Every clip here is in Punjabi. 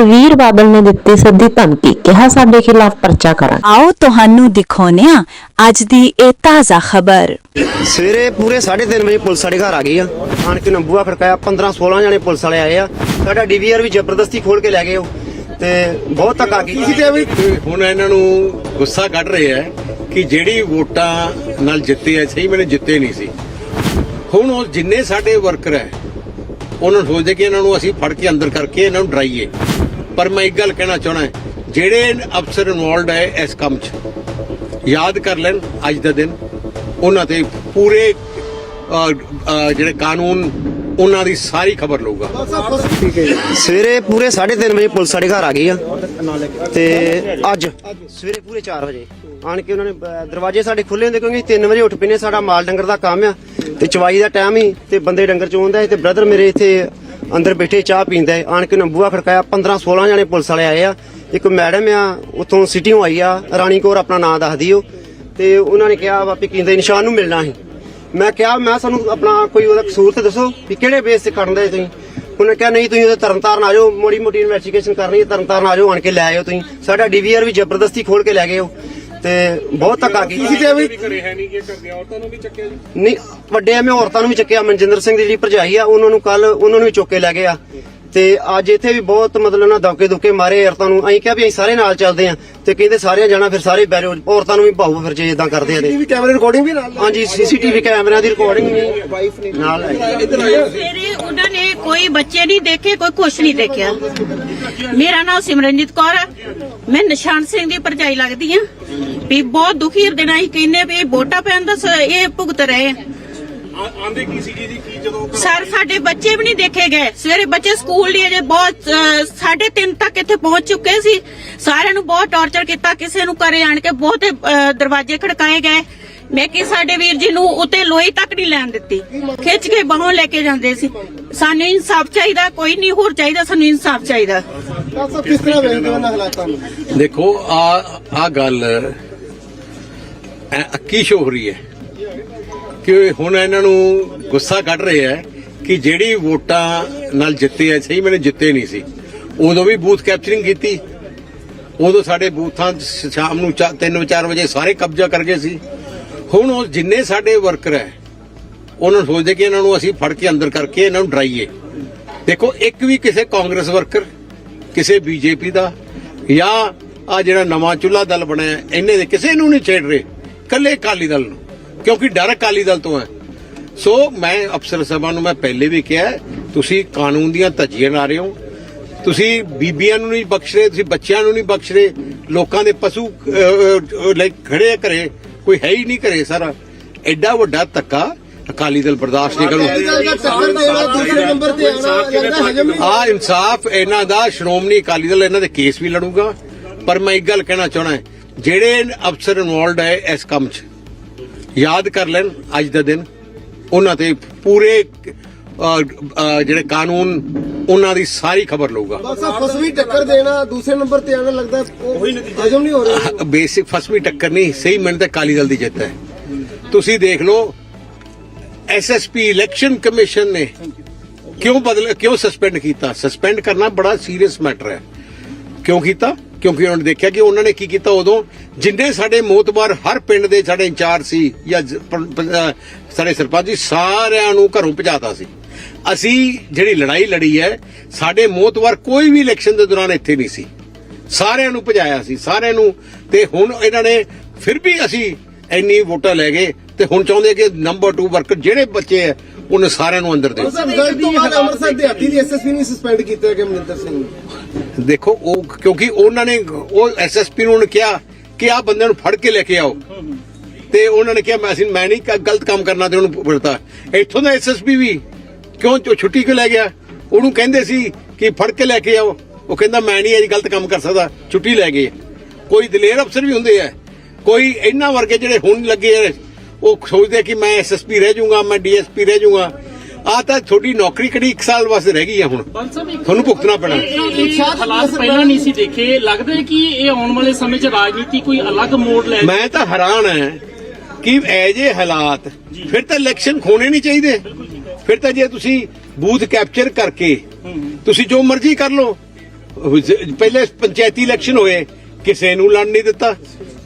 ਸੁਖਵੀਰ ਬਾਦਲ ਨੇ ਦਿੱਤੀ ਸਿੱਧੀ ਧਮਕੀ ਕਿਹਾ ਸਾਡੇ ਖਿਲਾਫ ਪਰਚਾ ਕਰਾਂ ਆਓ ਤੁਹਾਨੂੰ ਦਿਖਾਉਂਦੇ ਹਾਂ ਅੱਜ ਦੀ ਇਹ ਤਾਜ਼ਾ ਖਬਰ। ਸਵੇਰੇ ਪੂਰੇ 3:30 ਵਜੇ ਪੁਲਿਸ ਸਾਡੇ ਘਰ ਆ ਗਈ ਆ। ਆਣ ਕੇ ਨੰਬੂਆ ਖੜਕਾਇਆ 15 16 ਜਣੇ ਪੁਲਿਸ ਵਾਲੇ ਆਏ ਆ। ਸਾਡਾ ਡੀਵੀਆਰ ਵੀ ਜ਼ਬਰਦਸਤੀ ਖੋਲ ਕੇ ਲੈ ਗਏ ਉਹ। ਤੇ ਬਹੁਤ ਧੱਕਾ ਕੀਤਾ। ਤੇ ਹੁਣ ਇਹਨਾਂ ਨੂੰ ਗੁੱਸਾ ਕੱਢ ਰਹੇ ਆ ਕਿ ਜਿਹੜੀ ਵੋਟਾਂ ਨਾਲ ਜਿੱਤੇ ਐ ਸਹੀ ਮੈਨੇ ਜਿੱਤੇ ਨਹੀਂ ਸੀ। ਹੁਣ ਉਹ ਜਿੰਨੇ ਸਾਡੇ ਵਰਕਰ ਐ ਉਹਨਾਂ ਨੂੰ ਸੋਚਦੇ ਕਿ ਇਹਨਾਂ ਨੂੰ ਅਸੀਂ ਫੜ ਕੇ ਅੰਦਰ ਕਰਕੇ ਇਹਨਾਂ ਨੂੰ ਡਰਾਈਏ। ਪਰ ਮੈਂ ਇੱਕ ਗੱਲ ਕਹਿਣਾ ਚਾਹਣਾ ਜਿਹੜੇ ਅਫਸਰ ਇਨਵੋਲਡ ਹੈ ਇਸ ਕੰਮ 'ਚ ਯਾਦ ਕਰ ਲੈਣ ਅੱਜ ਦਾ ਦਿਨ ਉਹਨਾਂ ਤੇ ਪੂਰੇ ਅਹ, ਅਹ, ਜਿਹੜੇ ਕਾਨੂੰਨ ਉਹਨਾਂ ਦੀ ਸਾਰੀ ਖਬਰ ਲਊਗਾ। ਸਵੇਰੇ ਪੂਰੇ 3:30 ਵਜੇ ਪੁਲਿਸ ਸਾਡੇ ਘਰ ਆ ਗਈ ਆ। ਤੇ ਅੱਜ ਸਵੇਰੇ ਪੂਰੇ 4 ਵਜੇ ਆਣ ਕੇ ਉਹਨਾਂ ਨੇ ਦਰਵਾਜ਼ੇ ਸਾਡੇ ਖੁੱਲੇ ਹੁੰਦੇ ਕਿਉਂਕਿ 3 ਵਜੇ ਉੱਠ ਪਏ ਨੇ ਸਾਡਾ ਮਾਲ ਡੰਗਰ ਦਾ ਕੰਮ ਆ। ਤੇ ਚਵਾਈ ਦਾ ਟਾਈਮ ਹੀ ਤੇ ਬੰਦੇ ਡੰਗਰ ਚੋਂਦਾ ਤੇ ਬ੍ਰਦਰ ਮੇਰੇ ਇੱਥੇ ਅੰਦਰ ਬੈਠੇ ਚਾਹ ਪੀਂਦਾ ਹੈ। ਆਣ ਕੇ ਨੰਬੂਆ ਖੜਕਾਇਆ। 15 16 ਜਣੇ ਪੁਲਿਸ ਵਾਲੇ ਆਏ ਆ। ਇੱਕ ਮੈਡਮ ਆ, ਉਥੋਂ ਸਿਟੀੋਂ ਆਈ ਆ। ਰਾਣੀ ਕੌਰ ਆਪਣਾ ਨਾਂ ਦੱਸਦੀ ਉਹ ਤੇ ਉਹਨਾਂ ਨੇ ਕਿਹਾ ਵਾ ਵੀ ਨਿਸ਼ਾਨ ਨੂੰ ਮਿਲਣਾ ਸੀ। ਮੈਂ ਕਿਹਾ, ਮੈਂ ਸਾਨੂੰ ਆਪਣਾ ਕੋਈ ਉਹਦਾ ਕਸੂਰ ਤੇ ਦੱਸੋ ਵੀ ਕਿਹੜੇ ਬੇਸ ਤੇ ਕਰਨ ਦੇ ਤੁਸੀਂ। ਉਹਨੇ ਕਿਹਾ, ਨਹੀਂ, ਤੁਸੀਂ ਉਹਦੇ ਤਰਨਤਾਰਨ ਆ ਜਾਓ। ਮੋੜੀ ਮੋਟੀ ਇਨਵੈਸਟੀਗੇਸ਼ਨ ਕਰਨੀ ਹੈ, ਤਰਨਤਾਰਨ ਆ ਜਾਓ, ਆਣ ਕੇ ਲੈ ਆਇਓ ਤੁਸੀਂ। ਸਾਡਾ ਡੀਵੀਆਰ ਵੀ ਜ਼ਬਰਦਸਤੀ ਖੋਲ ਕੇ ਲੈ ਗਏ ਹੋ ਤੇ ਬਹੁਤ ਧੱਕਾ ਕੀਤਾ ਨਹੀਂ ਵੱਡੇ ਐਵੇਂ ਔਰਤਾਂ ਨੂੰ ਵੀ ਚੱਕਿਆ। ਮਨਜਿੰਦਰ ਸਿੰਘ ਦੀ ਜਿਹੜੀ ਭਰਜਾਈ ਆ ਉਹਨਾਂ ਨੂੰ ਕੱਲ ਉਹਨਾਂ ਨੂੰ ਵੀ ਚੁੱਕ ਕੇ ਲੈ ਗਏ ਆ। ਤੇ ਅੱਜ ਇੱਥੇ ਵੀ ਬਹੁਤ ਮਤਲਬ ਨਾ ਦੌਕੇ ਦੁੱਕੇ ਮਾਰੇ ਔਰਤਾਂ ਨੂੰ। ਅਸੀਂ ਕਿਹਾ ਵੀ ਅਸੀਂ ਸਾਰੇ ਨਾਲ ਚੱਲਦੇ ਆ ਤੇ ਕਹਿੰਦੇ ਸਾਰਿਆਂ ਜਾਣਾ ਫਿਰ ਸਾਰੇ ਬੈਰੋ ਔਰਤਾਂ ਨੂੰ ਵੀ ਭਾਊ ਫਿਰ ਜੇ ਇਦਾਂ ਕਰਦੇ ਆ ਤੇ। ਕੈਮਰੇ ਰਿਕਾਰਡਿੰਗ ਵੀ ਨਾਲ ਹਾਂਜੀ ਸੀਸੀਟੀਵੀ ਕੈਮਰਿਆਂ ਦੀ ਰਿਕਾਰਡਿੰਗ ਵੀ ਵਾਈਫ ਨੇ ਨਾਲ ਹੈ। ਮੇਰੇ ਉਹਨਾਂ ਨੇ ਕੋਈ ਬੱਚੇ ਨਹੀਂ ਦੇਖੇ ਕੋਈ ਕੁਛ ਨਹੀਂ ਦੇਖਿਆ। ਮੇਰਾ ਨਾਮ ਸਿਮਰਨਜੀਤ ਕੌਰ ਹੈ। ਮੈਂ ਨਿਸ਼ਾਨ ਸਿੰਘ ਦੀ ਪਰਜਾਈ ਲੱਗਦੀ ਆ ਵੀ ਬਹੁਤ ਦੁਖੀ ਹਿਰਦੇ ਨਾਲ ਹੀ ਕਹਿੰਦੇ ਵੀ ਵੋਟਾਂ ਪੈਣ ਦਾ ਇਹ ਭੁਗਤ ਰਹੇ। ਆ। ਆਂਦੇ ਕੀ ਸੀ ਜੀ ਜਦੋਂ ਸਰ ਸਾਡੇ ਬੱਚੇ ਵੀ ਨਹੀਂ ਦੇਖੇ ਗਏ। ਸਵੇਰੇ ਬੱਚੇ ਸਕੂਲ ਲਈ ਅਜੇ ਬਹੁਤ ਅ, ਸਾਢੇ ਤਿੰਨ ਤੱਕ ਇੱਥੇ ਪਹੁੰਚ ਚੁੱਕੇ ਸੀ। ਸਾਰਿਆਂ ਨੂੰ ਬਹੁਤ ਟੌਰਚਰ ਕੀਤਾ ਕਿਸੇ ਨੂੰ ਘਰੇ ਆਣ ਕੇ ਬਹੁਤ ਦਰਵਾਜ਼ੇ ਖੜਕਾਏ ਗਏ। ਮੈਂ ਕਿ ਸਾਡੇ ਵੀਰ ਜੀ ਨੂੰ ਉੱਤੇ ਲੋਈ ਤੱਕ ਨਹੀਂ ਲੈਣ ਦਿੱਤੀ। ਖਿੱਚ ਕੇ ਬਾਹੋਂ ਲੈ ਕੇ ਜਾਂਦੇ ਸੀ। ਸਾਨੂੰ ਇਨਸਾਫ ਚਾਹੀਦਾ ਕੋਈ ਨਹੀਂ ਹੋਰ ਚਾਹੀਦਾ ਸਾਨੂੰ ਇਨਸਾਫ ਚਾਹੀਦਾ। ਡਾਕਟਰ ਸਾਹਿਬ ਕਿਸ ਤਰ੍ਹਾਂ ਵੇਖਦੇ ਹੋ ਇਹਨਾਂ ਹਾਲਾਤਾਂ ਨੂੰ? ਦੇਖੋ ਆ ਆ ਗੱਲ ਐ ਅੱਕੀ ਸ਼ੋ ਹੋ ਰਹੀ ਹੈ ਕਿ ਹੁਣ ਇਹਨਾਂ ਨੂੰ ਗੁੱਸਾ ਕੱਢ ਰਹੇ ਆ ਕਿ ਜਿਹੜੀ ਵੋਟਾਂ ਨਾਲ ਜਿੱਤੇ ਐ ਸਹੀ ਮੈਨੇ ਜਿੱਤੇ ਨਹੀਂ ਸੀ। ਉਦੋਂ ਵੀ ਬੂਥ ਕੈਪਚਰਿੰਗ ਕੀਤੀ। ਉਦੋਂ ਸਾਡੇ ਬੂਥਾਂ 'ਚ ਸ਼ਾਮ ਨੂੰ 3-4 ਵਜੇ ਸਾਰੇ ਕਬਜ਼ਾ ਕਰ ਗਏ ਸੀ। ਹੁਣ ਉਹ ਜਿੰਨੇ ਸਾਡੇ ਵਰਕਰ ਹੈ ਉਹਨਾਂ ਨੂੰ ਸੋਚਦੇ ਕਿ ਇਹਨਾਂ ਨੂੰ ਅਸੀਂ ਫੜ ਕੇ ਅੰਦਰ ਕਰਕੇ ਇਹਨਾਂ ਨੂੰ ਡਰਾਈਏ। ਦੇਖੋ, ਇੱਕ ਵੀ ਕਿਸੇ ਕਾਂਗਰਸ ਵਰਕਰ, ਕਿਸੇ ਬੀਜੇਪੀ ਦਾ ਜਾਂ ਆ ਜਿਹੜਾ ਨਵਾਂ ਚੁੱਲਾ ਦਲ ਬਣਿਆ ਇਹਨੇ ਦੇ ਕਿਸੇ ਨੂੰ ਨਹੀਂ ਛੇੜ ਰਹੇ। ਕੱਲੇ ਅਕਾਲੀ ਦਲ ਨੂੰ, ਕਿਉਂਕਿ ਡਰ ਅਕਾਲੀ ਦਲ ਤੋਂ ਹੈ ਸੋ ਮੈਂ ਅਫਸਰ ਸਾਹਿਬਾਂ ਨੂੰ ਮੈਂ ਪਹਿਲੇ ਵੀ ਕਿਹਾ ਹੈ, ਤੁਸੀਂ ਕਾਨੂੰਨ ਦੀਆਂ ਧੱਜੀਆਂ ਲਾ ਰਹੇ ਹੋ। ਤੁਸੀਂ ਬੀਬੀਆਂ ਨੂੰ ਨਹੀਂ ਬਖਸ਼ ਰਹੇ ਤੁਸੀਂ ਬੱਚਿਆਂ ਨੂੰ ਨਹੀਂ ਬਖਸ਼ ਰਹੇ ਲੋਕਾਂ ਦੇ ਪਸ਼ੂ ਲੈ ਖੜੇ ਘਰੇ ਕੋਈ ਹੈ ਹੀ ਨਹੀਂ ਘਰੇ ਸਾਰਾ। ਐਡਾ ਵੱਡਾ ਧੱਕਾ ਅਕਾਲੀ ਦਲ ਬਰਦਾਸ਼ਤ ਨਹੀਂ ਕਰੂ ਆ ਇਨਸਾਫ ਇਹਨਾਂ ਦਾ ਸ਼੍ਰੋਮਣੀ ਅਕਾਲੀ ਦਲ ਇਹਨਾਂ ਦੇ ਕੇਸ ਵੀ ਲੜੂਗਾ। ਪਰ ਮੈਂ ਇੱਕ ਗੱਲ ਕਹਿਣਾ ਚਾਹਣਾ ਜਿਹੜੇ ਅਫਸਰ ਇਨਵੋਲਡ ਹੈ ਇਸ ਕੰਮ 'ਚ ਯਾਦ ਕਰ ਲੈਣ ਅੱਜ ਦਾ ਦਿਨ। ਉਹਨਾਂ ਤੇ ਪੂਰੇ ਜਿਹੜੇ ਕਾਨੂੰਨ ਉਹਨਾਂ ਦੀ ਸਾਰੀ ਖਬਰ ਲਊਗਾ। ਫਸਵੀਂ ਟੱਕਰ ਦੇਣਾ ਦੂਸਰੇ ਨੰਬਰ ਤੇ ਆਣਾ ਲੱਗਦਾ ਉਹ ਹਜਮ ਨਹੀਂ ਹੋ ਰਿਹਾ। ਬੇਸਿਕ ਫਸਵੀਂ ਟੱਕਰ ਨਹੀਂ ਸਹੀ ਮੈਨੂੰ ਤਾਂ ਅਕਾਲੀ ਦਲ ਦੀ ਜਿੱਤ ਹੈ। ਤੁਸੀਂ ਦੇਖ ਲਓ ਐਸਐਸਪੀ ਇਲੈਕਸ਼ਨ ਕਮਿਸ਼ਨ ਨੇ ਕਿਉਂ ਬਦਲ ਕਿਉਂ ਸਸਪੈਂਡ ਕੀਤਾ? ਸਸਪੈਂਡ ਕਰਨਾ ਬੜਾ ਸੀਰੀਅਸ ਮੈਟਰ ਹੈ। ਕਿਉਂ ਕੀਤਾ? ਕਿਉਂਕਿ ਉਹਨਾਂ ਨੇ ਦੇਖਿਆ ਕਿ ਉਹਨਾਂ ਨੇ ਕੀ ਕੀਤਾ ਉਦੋਂ ਜਿੰਨੇ ਸਾਡੇ ਮੋਤਬਾਰ ਹਰ ਪਿੰਡ ਦੇ ਸਾਡੇ ਇੰਚਾਰਜ ਸੀ ਜਾਂ ਸਾਡੇ ਸਰਪੰਚ ਜੀ ਸਾਰਿਆਂ ਨੂੰ ਘਰੋਂ ਭਜਾਤਾ ਸੀ। ਅਸੀਂ ਜਿਹੜੀ ਲੜਾਈ ਲੜੀ ਹੈ ਸਾਡੇ ਮੋਤਬਾਰ ਕੋਈ ਵੀ ਇਲੈਕਸ਼ਨ ਦੇ ਦੌਰਾਨ ਇੱਥੇ ਨਹੀਂ ਸੀ। ਸਾਰਿਆਂ ਨੂੰ ਭਜਾਇਆ ਸੀ ਸਾਰਿਆਂ ਨੂੰ। ਤੇ ਹੁਣ ਇਹਨਾਂ ਨੇ ਫਿਰ ਵੀ ਅਸੀਂ ਇੰਨੀ ਵੋਟਾਂ ਲੈ ਗਏ ਤੇ ਹੁਣ ਚਾਹੁੰਦੇ ਕਿ ਨੰਬਰ 2 ਵਰਕਰ ਜਿਹੜੇ ਬੱਚੇ ਆ ਉਹਨਾਂ ਸਾਰਿਆਂ ਨੂੰ ਅੰਦਰ ਦੇ ਅੰਮ੍ਰਿਤਸਰ ਦਿਹਾਤੀ ਦੀ ਐਸਐਸਪੀ ਨੇ ਸਸਪੈਂਡ ਕੀਤਾ ਕਿ ਮਨਿੰਦਰ ਸਿੰਘ ਦੇਖੋ ਉਹ ਕਿਉਂਕਿ ਉਹਨਾਂ ਨੇ ਉਹ ਐਸਐਸਪੀ ਨੂੰ ਉਹਨੇ ਕਿਹਾ ਕਿ ਆ ਬੰਦੇ ਨੂੰ ਫੜ ਕੇ ਲੈ ਕੇ ਆਓ। ਤੇ ਉਹਨਾਂ ਨੇ ਕਿਹਾ ਮੈਂ ਅਸੀਂ ਮੈਂ ਨਹੀਂ ਗਲਤ ਕੰਮ ਕਰਨਾ ਤੇ ਉਹਨੂੰ ਪੜਤਾ ਇੱਥੋਂ ਦਾ ਐਸਐਸਪੀ ਵੀ ਕਿਉਂ ਛੁੱਟੀ ਕਿਉਂ ਲੈ ਗਿਆ? ਉਹਨੂੰ ਕਹਿੰਦੇ ਸੀ ਕਿ ਫੜ ਕੇ ਲੈ ਕੇ ਆਓ। ਉਹ ਕਹਿੰਦਾ ਮੈਂ ਨਹੀਂ ਇਹ ਗਲਤ ਕੰਮ ਕਰ ਸਕਦਾ ਛੁੱਟੀ ਲੈ ਗਏ। ਕੋਈ ਦਲੇਰ ਅਫਸਰ ਵੀ ਹੁੰਦੇ ਆ। ਕੋਈ ਇਹਨਾਂ ਵਰਗੇ ਜਿਹੜੇ ਹੁਣ ਲੱਗੇ ਆ, ਉਹ ਸੋਚਦੇ ਕਿ ਮੈਂ ਐਸਐਸਪੀ ਰਹਿ ਜਾਊਂਗਾ ਮੈਂ ਡੀਐਸਪੀ ਰਹਿ ਜਾਊਂਗਾ। ਆ ਤਾਂ ਤੁਹਾਡੀ ਨੌਕਰੀ ਕਿਹੜੀ 1 ਸਾਲ ਵਾਸਤੇ ਰਹਿ ਗਈ ਆ ਹੁਣ? ਤੁਹਾਨੂੰ ਭੁਗਤਣਾ ਪੈਣਾ। ਹਾਲਾਤ ਪਹਿਲਾਂ ਨਹੀਂ ਸੀ ਦੇਖੇ। ਲੱਗਦਾ ਹੈ ਕਿ ਇਹ ਆਉਣ ਵਾਲੇ ਸਮੇਂ 'ਚ ਰਾਜਨੀਤੀ ਕੋਈ ਅਲੱਗ ਮੋੜ ਲੈ ਮੈਂ ਤਾਂ ਹੈਰਾਨ ਹਾਂ ਕਿ ਐਜੇ ਹਾਲਾਤ ਫਿਰ ਤਾਂ ਇਲੈਕਸ਼ਨ ਖੋਣੇ ਨਹੀਂ ਚਾਹੀਦੇ। ਫਿਰ ਤਾਂ ਜੇ ਤੁਸੀਂ ਬੂਥ ਕੈਪਚਰ ਕਰਕੇ ਤੁਸੀਂ ਜੋ ਮਰਜ਼ੀ ਕਰ ਲਓ। ਪਹਿਲੇ ਪੰਚਾਇਤੀ ਇਲੈਕਸ਼ਨ ਹੋਏ ਕਿਸੇ ਨੂੰ ਲੜਨ ਨਹੀਂ ਦਿੱਤਾ।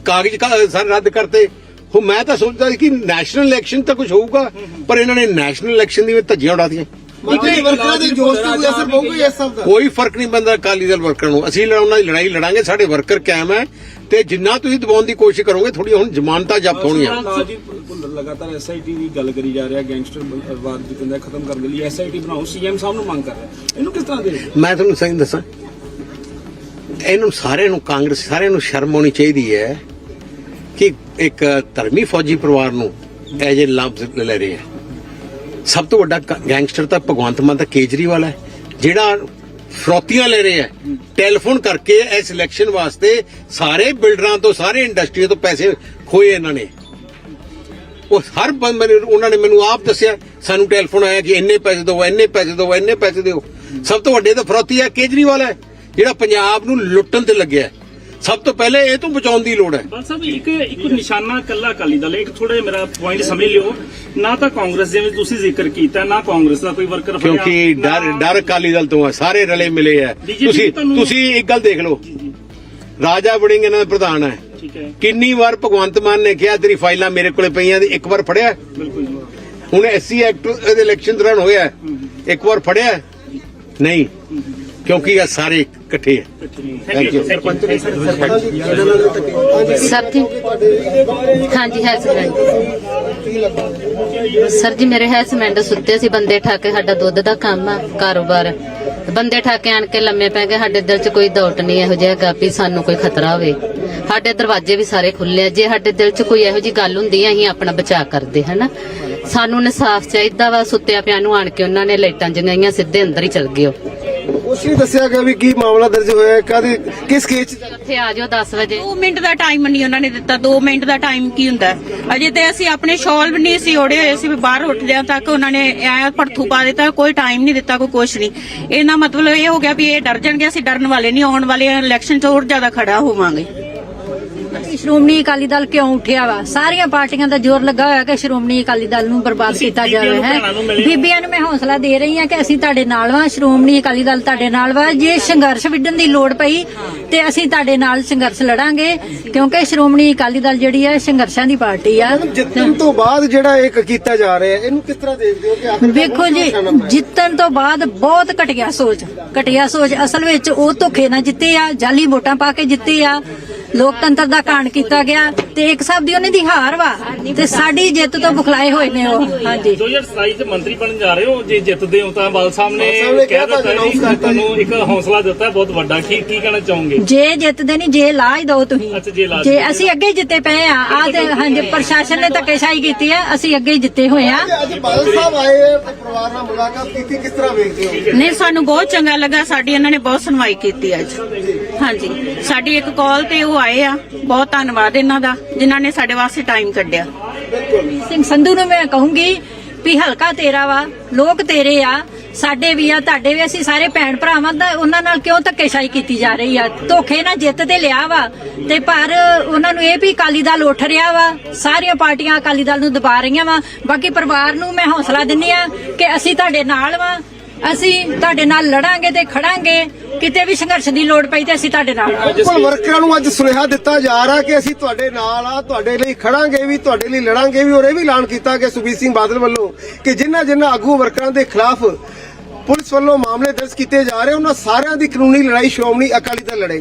ਕਾਗਜ਼ ਸਾਰੇ ਰੱਦ ਕਰਤੇ। ਹੋ ਮੈਂ ਤਾਂ ਸੋਚਦਾ ਸੀ ਕਿ ਨੈਸ਼ਨਲ ਇਲੈਕਸ਼ਨ ਤਾਂ ਕੁਝ ਹੋਊਗਾ ਪਰ ਇਹਨਾਂ ਨੇ ਨੈਸ਼ਨਲ ਇਲੈਕਸ਼ਨ ਦੀ ਧੱਜੀਆਂ ਉਡਾਤੀਆਂ। ਕੋਈ ਫ਼ਰਕ ਨਹੀਂ ਪੈਂਦਾ ਅਕਾਲੀ ਦਲ ਵਰਕਰਾਂ ਨੂੰ। ਅਸੀਂ ਲੜਾਉਣਾ ਦੀ ਲੜਾਈ ਲੜਾਂਗੇ ਸਾਡੇ ਵਰਕਰ ਕਾਇਮ ਹੈ ਤੇ ਜਿੰਨਾ ਤੁਸੀਂ ਦਬਾਉਣ ਦੀ ਕੋਸ਼ਿਸ਼ ਕਰੋਗੇ ਥੋੜੀ ਹੁਣ ਜ਼ਮਾਨਤਾਂ ਜ਼ਬਤ ਹੋਣੀਆਂ ਲਗਾਤਾਰ ਐਸਆਈਟੀ ਦੀ ਗੱਲ ਕਰੀ ਜਾ ਰਿਹਾ ਗੈਂਗਸਟਰ ਵਾਰ ਜਿੰਦਾ ਖਤਮ ਕਰਨ ਦੇ ਲਈ ਐਸਆਈਟੀ ਬਣਾਓ। ਸੀਐਮ ਸਾਹਿਬ ਨੂੰ ਮੰਗ ਕਰ ਰਿਹਾ। ਇਹਨੂੰ ਕਿਸ ਤਰ੍ਹਾਂ ਦੇ ਮੈਂ ਤੁਹਾਨੂੰ ਸਹੀ ਦੱਸਾਂ। ਇਹਨੂੰ ਸਾਰਿਆਂ ਨੂੰ ਕਾਂਗਰਸ ਸਾਰਿਆਂ ਨੂੰ ਸ਼ਰਮ ਆਉਣੀ ਚਾਹੀਦੀ ਹੈ ਕਿ ਇੱਕ ਧਰਮੀ ਫੌਜੀ ਪਰਿਵਾਰ ਨੂੰ ਇਹ ਜੇ ਲੈ ਰਹੇ ਹੈ ਸਭ ਤੋਂ ਵੱਡਾ ਗੈਂਗਸਟਰ ਤਾਂ ਭਗਵੰਤ ਮਾਨ ਤਾਂ ਕੇਜਰੀਵਾਲ ਹੈ। ਜਿਹੜਾ ਫਰੋਤੀਆਂ ਲੈ ਰਹੇ ਹੈ ਟੈਲੀਫੋਨ ਕਰਕੇ ਇਸ ਇਲੈਕਸ਼ਨ ਵਾਸਤੇ ਸਾਰੇ ਬਿਲਡਰਾਂ ਤੋਂ, ਸਾਰੇ ਇੰਡਸਟਰੀ ਤੋਂ ਪੈਸੇ ਖੋਏ ਇਹਨਾਂ ਨੇ। ਉਹ ਹਰ ਬੰਦੇ ਉਹਨਾਂ ਨੇ ਮੈਨੂੰ ਆਪ ਦੱਸਿਆ, ਸਾਨੂੰ ਟੈਲੀਫੋਨ ਆਇਆ ਕਿ ਇੰਨੇ ਪੈਸੇ ਦਿਓ, ਇੰਨੇ ਪੈਸੇ ਦਿਓ, ਇੰਨੇ ਪੈਸੇ ਦਿਓ। ਸਭ ਤੋਂ ਵੱਡੇ ਤਾਂ ਫਰੋਤੀ ਹੈ, ਕੇਜਰੀਵਾਲ ਹੈ। ਜਿਹੜਾ ਪੰਜਾਬ ਨੂੰ ਲੁੱਟਣ ਤੇ ਲੱਗਿਆ। ਸਭ ਤੋਂ ਪਹਿਲੇ ਇਹ ਤੋਂ ਬਚਾਉਣ ਦੀ ਲੋੜ ਹੈ। ਬਾਲ ਸਾਹਿਬ ਇੱਕ ਇੱਕ ਨਿਸ਼ਾਨਾ ਕੱਲਾ ਅਕਾਲੀ ਦਲ। ਇੱਕ ਥੋੜਾ ਮੇਰਾ ਪੁਆਇੰਟ ਸਮਝ ਲਿਓ। ਨਾ ਤਾਂ ਕਾਂਗਰਸ ਜਿਵੇਂ ਤੁਸੀਂ ਜ਼ਿਕਰ ਕੀਤਾ ਨਾ ਕਾਂਗਰਸ ਦਾ ਕੋਈ ਵਰਕਰ ਫੜਿਆ, ਕਿਉਂਕਿ ਡਰ ਡਰ ਅਕਾਲੀ ਦਲ ਤੋਂ ਹੈ। ਸਾਰੇ ਰਲੇ ਮਿਲੇ ਹੈ। ਤੁਸੀਂ ਤੁਸੀਂ ਇੱਕ ਗੱਲ ਦੇਖ ਲਓ। ਰਾਜਾ ਵੜਿੰਗ ਇਹਨਾਂ ਦਾ ਪ੍ਰਧਾਨ ਹੈ। ਕਿੰਨੀ ਵਾਰ ਭਗਵੰਤ ਮਾਨ ਨੇ ਕਿਹਾ ਤੇਰੀ ਫਾਈਲਾਂ ਮੇਰੇ ਕੋਲੇ ਪਈਆਂ ਤੇ ਇੱਕ ਵਾਰ ਫੜਿਆ? ਬਿਲਕੁਲ। ਹੁਣ ਐਸਸੀ ਐਕਟ ਦੇ ਇਲੈਕਸ਼ਨ ਦੌਰਾਨ ਹੋਇਆ। ਇੱਕ ਵਾਰ ਫੜਿਆ? ਨਹੀਂ। ਕਿਉਂਕਿ ਇਹ ਸਾਰੇ ਇਕੱਠੇ ਹੈ Thank you, thank you. Sir ji. ਹਾਂਜੀ ਹੈਸਬੈਂਡ ਸਰ ਜੀ ਮੇਰੇ ਹੈਸਬੈਂਡ ਸੁੱਤੇ ਸੀ। ਬੰਦੇ ਠਾਕੇ ਸਾਡਾ ਦੁੱਧ ਦਾ ਕੰਮ ਆ ਕਾਰੋਬਾਰ। ਬੰਦੇ ਠਾਕੇ ਆਣ ਕੇ ਲੰਮੇ ਪੈ ਗਏ। ਸਾਡੇ ਦਿਲ 'ਚ ਕੋਈ ਡਾਊਟ ਨਹੀਂ ਇਹੋ ਜਿਹਾ ਹੈਗਾ ਸਾਨੂੰ ਕੋਈ ਖਤਰਾ ਹੋਵੇ। ਸਾਡੇ ਦਰਵਾਜ਼ੇ ਵੀ ਸਾਰੇ ਖੁੱਲੇ ਆ। ਜੇ ਸਾਡੇ ਦਿਲ 'ਚ ਕੋਈ ਇਹੋ ਜੀ ਗੱਲ ਹੁੰਦੀ ਆ ਅਸੀਂ ਆਪਣਾ ਬਚਾਅ ਕਰਦੇ ਹਨਾ? ਸਾਨੂੰ ਇਨਸਾਫ ਚਾਹੀਦਾ ਵਾ। ਸੁੱਤਿਆ ਪਿਆ ਨੂੰ ਆਣ ਕੇ ਉਹਨਾਂ ਨੇ ਲਾਈਟਾਂ ਜਗਾਈਆਂ ਸਿੱਧੇ ਅੰਦਰ ਹੀ ਚਲ ਗਏ ਉਹ। ਉਸ ਨਹੀਂ ਦੱਸਿਆ ਗਿਆ ਵੀ ਕੀ ਮਾਮਲਾ ਦਰਜ ਹੋਇਆ ਹੈ, ਕਾਹਦੀ ਕਿਸ ਕੇਸ ਚ? ਉੱਥੇ ਆ ਜਾਓ 10 ਵਜੇ। 2 ਮਿੰਟ ਦਾ ਟਾਈਮ ਨਹੀਂ ਉਹਨਾਂ ਨੇ ਦਿੱਤਾ। 2 ਮਿੰਟ ਦਾ ਟਾਈਮ ਕੀ ਹੁੰਦਾ? ਹੈ? ਅਜੇ ਤੇ ਅਸੀਂ ਆਪਣੇ ਸ਼ਾਲ ਵੀ ਨਹੀਂ ਸੀ ਓੜੇ ਹੋਏ ਸੀ ਵੀ ਬਾਹਰ ਉੱਠਦਿਆਂ ਤੱਕ ਉਹਨਾਂ ਨੇ ਐ ਭੜਥੂ ਪਾ ਦਿੱਤਾ, ਕੋਈ ਟਾਈਮ ਨਹੀਂ ਦਿੱਤਾ, ਕੋਈ ਕੁਛ ਨਹੀਂ। ਇਹਨਾਂ ਮਤਲਬ ਇਹ ਹੋ ਗਿਆ ਵੀ ਇਹ ਡਰ ਜਾਣਗੇ, ਅਸੀਂ ਡਰਨ ਵਾਲੇ ਨਹੀਂ ਆਉਣ ਵਾਲੇ ਇਲੈਕਸ਼ਨ 'ਚ ਹੋਰ ਜ਼ਿਆਦਾ ਖੜਾ ਹੋਵਾਂਗੇ। ਸ਼੍ਰੋਮਣੀ ਅਕਾਲੀ ਦਲ ਕਿਉਂ ਉੱਠਿਆ ਵਾ? ਸਾਰੀਆਂ ਪਾਰਟੀਆਂ ਦਾ ਜ਼ੋਰ ਲੱਗਾ ਹੋਇਆ ਕਿ ਸ਼੍ਰੋਮਣੀ ਅਕਾਲੀ ਦਲ ਨੂੰ ਬਰਬਾਦ ਕੀਤਾ ਜਾਵੇ ਨੂੰ ਹੈ। ਬੀਬੀਆਂ ਨੂੰ ਮੈਂ ਹੌਸਲਾ ਦੇ ਰਹੀ ਹਾਂ ਕਿ ਅਸੀਂ ਤੁਹਾਡੇ ਨਾਲ ਵਾਂ ਸ਼੍ਰੋਮਣੀ ਅਕਾਲੀ ਦਲ ਤੁਹਾਡੇ ਨਾਲ ਵਾ। ਜੇ ਸੰਘਰਸ਼ ਵਿੱਢਣ ਦੀ ਲੋੜ ਪਈ ਤੇ ਅਸੀਂ ਤੁਹਾਡੇ ਨਾਲ ਸੰਘਰਸ਼ ਲੜਾਂਗੇ ਕਿਉਂਕਿ ਸ਼੍ਰੋਮਣੀ ਅਕਾਲੀ ਦਲ ਜਿਹੜੀ ਹੈ ਸੰਘਰਸ਼ਾਂ ਦੀ ਪਾਰਟੀ ਆ। ਜਿੱਤਣ ਤੋਂ ਬਾਅਦ ਜਿਹੜਾ ਇਹ ਕੀਤਾ ਜਾ ਰਿਹਾ ਹੈ ਇਹਨੂੰ ਕਿਸ ਤਰ੍ਹਾਂ ਦੇਖਦੇ ਹੋ ਕਿ ਆਖਿਰ ਵੇਖੋ ਜੀ ਜਿੱਤਣ ਤੋਂ ਬਾਅਦ ਬਹੁਤ ਘਟਿਆ ਸੋਚ ਘਟਿਆ ਸੋਚ। ਅਸਲ ਵਿੱਚ ਉਹ ਧੋਖੇ ਨਾਲ ਜਿੱਤੇ ਆ ਜਾਲੀ ਵੋਟਾਂ ਪਾ ਕੇ ਜਿੱਤੇ ਆ। ਲੋਕਤੰਤਰ ਦਾ ਕਾਣ ਕੀਤਾ ਗਿਆ ਤੇ ਇੱਕ ਹਿਸਾਬ ਦੀ ਉਹਨੇ ਦੀ ਹਾਰ ਵਾ ਤੇ ਸਾਡੀ ਜਿੱਤ ਤੋਂ ਬੁਖਲਾਏ ਹੋਏ ਨੇ ਉਹ। ਹਾਂਜੀ। 2027 ਚ ਮੰਤਰੀ ਬਣਨ ਜਾ ਰਹੇ ਹੋ ਜੇ ਜਿੱਤਦੇ ਹੋ ਤਾਂ ਬਾਲ ਸਾਹਿਬ ਨੇ ਕਿਹਾ ਦਿੱਤਾ ਜੀ ਤੁਹਾਨੂੰ ਇੱਕ ਹੌਸਲਾ ਦਿੱਤਾ ਬਹੁਤ ਵੱਡਾ ਕੀ ਕੀ ਕਹਿਣਾ ਚਾਹੋਗੇ? ਜੇ ਜਿੱਤਦੇ ਨਹੀਂ ਜੇ ਲਾ ਹੀ ਦੋ ਤੁਸੀਂ। ਜੇ। ਅਸੀਂ ਅੱਗੇ ਜਿੱਤੇ ਪਏ ਆ ਆ ਤੇ ਹਾਂਜੀ ਪ੍ਰਸ਼ਾਸਨ ਨੇ ਧੱਕੇਸ਼ਾਹੀ ਕੀਤੀ ਆ ਅਸੀਂ ਅੱਗੇ ਜਿੱਤੇ ਹੋਏ ਆ। ਅੱਜ ਬਾਦਲ ਸਾਹਿਬ ਆਏ ਪਰਿਵਾਰ ਨਾਲ ਮੁਲਾਕਾਤ ਕੀਤੀ ਕਿਸ ਤਰ੍ਹਾਂ ਵੇਖਦੇ ਹੋ? ਨਹੀਂ ਸਾਨੂੰ ਬਹੁਤ ਚੰਗਾ ਲੱਗਾ ਸਾਡੀ ਇਹਨਾਂ ਨੇ ਬਹੁਤ ਸੁਣਵਾਈ ਕੀਤੀ ਅੱਜ। ਹਾਂਜੀ। ਸਾਡੀ ਇੱਕ ਕਾਲ ਤੇ ਉਹ ਆਏ ਆ। ਬਹੁਤ ਧੰਨਵਾਦ ਇਹਨਾਂ ਦਾ, ਜਿਨ੍ਹਾਂ ਨੇ ਸਾਡੇ ਵਾਸਤੇ ਟਾਈਮ ਕੱਢਿਆ। ਸਿੰਘ ਸੰਧੂ ਨੂੰ ਮੈਂ ਕਹੂੰਗੀ ਵੀ ਹਲਕਾ ਤੇਰਾ ਵਾ, ਲੋਕ ਤੇਰੇ ਆ, ਸਾਡੇ ਵੀ ਆ, ਤੁਹਾਡੇ ਵੀ ਅਸੀਂ ਸਾਰੇ ਭੈਣ ਭਰਾਵਾਂ ਦਾ ਉਹਨਾਂ ਨਾਲ ਕਿਉਂ ਧੱਕੇਸ਼ਾਹੀ ਕੀਤੀ ਜਾ ਰਹੀ ਆ? ਧੋਖੇ ਨਾਲ ਜਿੱਤ ਤੇ ਲਿਆ ਵਾ, ਤੇ ਪਰ ਉਹਨਾਂ ਨੂੰ ਇਹ ਵੀ ਅਕਾਲੀ ਦਲ ਉੱਠ ਰਿਹਾ ਵਾ, ਸਾਰੀਆਂ ਪਾਰਟੀਆਂ ਅਕਾਲੀ ਦਲ ਨੂੰ ਦਬਾ ਰਹੀਆਂ ਵਾ। ਬਾਕੀ ਪਰਿਵਾਰ ਨੂੰ ਮੈਂ ਹੌਸਲਾ ਦਿੰਨੀ ਆ ਕਿ ਅਸੀਂ ਤੁਹਾਡੇ ਨਾਲ ਵਾ ਅਸੀਂ ਤੁਹਾਡੇ ਨਾਲ ਲੜਾਂਗੇ ਤੇ ਖੜਾਂਗੇ। ਕਿਤੇ ਵੀ ਸੰਘਰਸ਼ ਦੀ ਲੋੜ ਪਈ ਤੇ ਅਸੀਂ ਤੁਹਾਡੇ ਨਾਲ ਬਿਲਕੁਲ ਵਰਕਰਾਂ ਨੂੰ ਅੱਜ ਸੁਨੇਹਾ ਦਿੱਤਾ ਜਾ ਰਿਹਾ ਕਿ ਅਸੀਂ ਤੁਹਾਡੇ ਨਾਲ ਆ ਤੁਹਾਡੇ ਲਈ ਖੜਾਂਗੇ ਵੀ ਤੁਹਾਡੇ ਲਈ ਲੜਾਂਗੇ ਵੀ ਔਰ ਇਹ ਵੀ ਐਲਾਨ ਕੀਤਾ ਕਿ ਸੁਖਬੀਰ ਸਿੰਘ ਬਾਦਲ ਵੱਲੋਂ ਕਿ ਜਿਨ੍ਹਾਂ ਜਿਨ੍ਹਾਂ ਆਗੂ ਵਰਕਰਾਂ ਦੇ ਖਿਲਾਫ ਪੁਲਿਸ ਵੱਲੋਂ ਮਾਮਲੇ ਦਰਜ ਕੀਤੇ ਜਾ ਰਹੇ ਉਹਨਾਂ ਸਾਰਿਆਂ ਦੀ ਕਾਨੂੰਨੀ ਲੜਾਈ ਸ਼੍ਰੋਮਣੀ ਅਕਾਲੀ ਦਲ ਲੜੇ